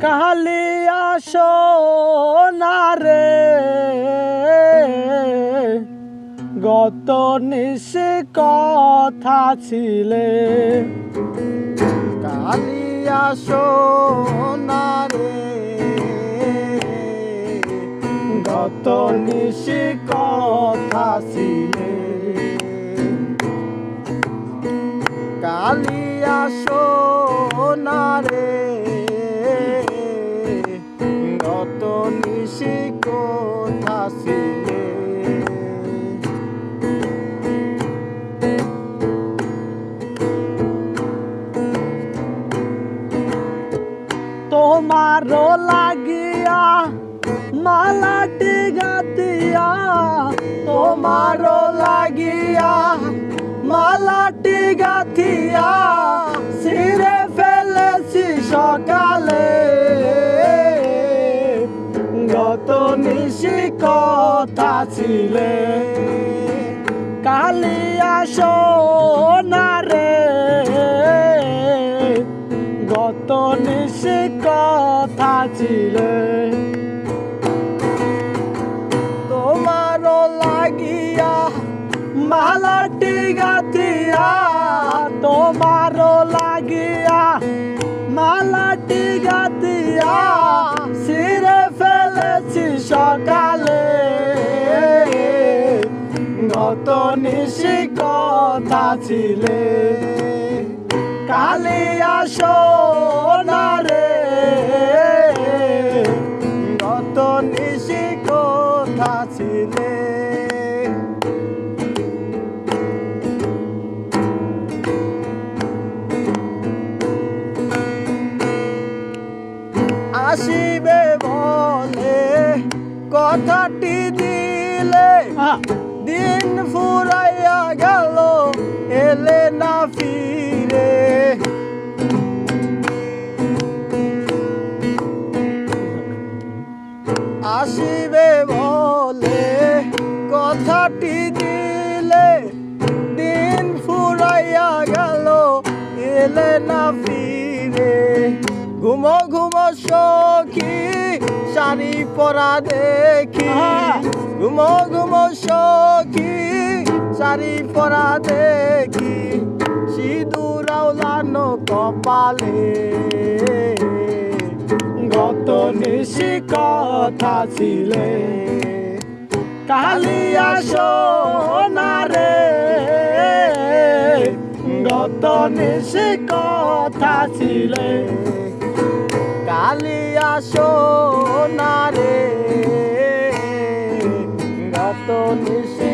কালিয়া সোনারে গত নিশে কথা ছিলে। কালিয়া সোনারে গত নিশে কথা ছিলে। কালিয়া সোনারে গত তোমারও লাগিয়া, মালাটি গাতিয়া তোমারও লাগিয়া, মালাটি গাথিয়া সিরে ফেলেছি সকালে। গত নিশি কথা ছিলে, কালিয়া সোনারে ছিলে তোমারও লাগিয়া মালাটি গাথিয়া তোমারও লাগিয়া মালাটি গাথিয়া সিরে ফেলেছি সকালে। গত নিশি কথা ছিলে, কালিয়া সোনারে গত নিশি কোথা ছিলে। আসিবে বলে কথাটি দিলে। দিন ফুরাইয়া গেল এলে না ফিরে। আসিবে বলে কথাটি দিলে, দিন ফুরাইয়া গেল, এলে না ফিরে। ঘুমো ঘুমো সখী শাড়ি পরা দেখি! ঘুমো ঘুমো সখী শাড়ি পরা দেখি। সিঁদুরাও লানো কপালে। গত নিশি কথা ছিলে। কালিয়া সোনারে গত নিশি কথা ছিলে। কালিয়া সোনারে গত নিশ